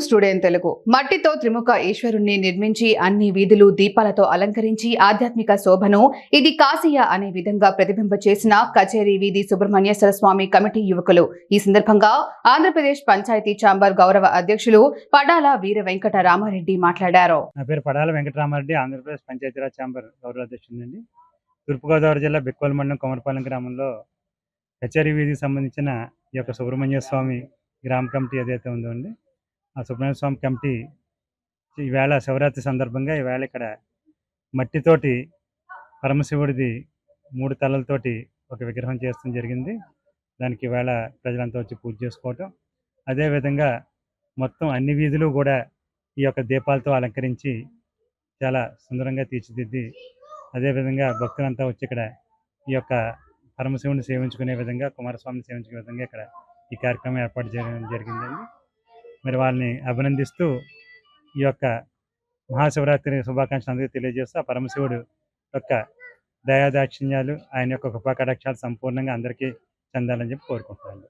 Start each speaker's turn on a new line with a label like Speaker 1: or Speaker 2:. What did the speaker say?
Speaker 1: News Telugu. మట్టితో త్రిముఖ ఈశ్వరుణ్ణి నిర్మించి అన్ని వీధులు దీపాలతో అలంకరించి ఆధ్యాత్మిక శోభను ఇది కాశీయ అనే విధంగా ప్రతిబింబ చేసిన కచేరీ వీధి సుబ్రహ్మణ్యేశ్వర స్వామి కమిటీ యువకులు. ఈ సందర్భంగా ఆంధ్రప్రదేశ్ పంచాయతీ ఛాంబర్ గౌరవ అధ్యక్షులు పడాల వీర వెంకట రామారెడ్డి మాట్లాడారు.
Speaker 2: నా పేరు పడాల వెంకటరామారెడ్డి ఆంధ్రప్రదేశ్ పంచాయతీరాజ్ ఛాంబర్ గౌరవ అధ్యక్షుడినండి. తూర్పుగోదావరి జిల్లా బిక్కోల్ మండలం కొమరపాలెం గ్రామంలో కచేరీ వీధికి సంబంధించిన ఈ యొక్క సుబ్రహ్మణ్య స్వామి గ్రామ కమిటీ ఏదైతే ఉందో అండి ఆ సుబ్రహ్మణ్య స్వామి కమిటీ ఈవేళ శివరాత్రి సందర్భంగా ఈవేళ ఇక్కడ మట్టితోటి పరమశివుడిది మూడు తలలతోటి ఒక విగ్రహం చేస్తడం జరిగింది. దానికి ఈవేళ ప్రజలంతా వచ్చి పూజ చేసుకోవటం. అదేవిధంగా మొత్తం అన్ని వీధులు కూడా ఈ యొక్క దీపాలతో అలంకరించి చాలా సుందరంగా తీర్చిదిద్ది. అదేవిధంగా భక్తులంతా వచ్చి ఇక్కడ ఈ యొక్క పరమశివుని సేవించుకునే విధంగా కుమారస్వామిని సేవించుకునే విధంగా ఇక్కడ ఈ కార్యక్రమం ఏర్పాటు చేయడం జరిగిందండి. మరి వాళ్ళని అభినందిస్తూ ఈ యొక్క మహాశివరాత్రి శుభాకాంక్షలు అందరికీ తెలియజేస్తూ ఆ పరమశివుడు యొక్క దయాదాక్షిణ్యాలు ఆయన యొక్క కృపాకటాక్షాలు సంపూర్ణంగా అందరికీ చెందాలని చెప్పి కోరుకుంటున్నాను.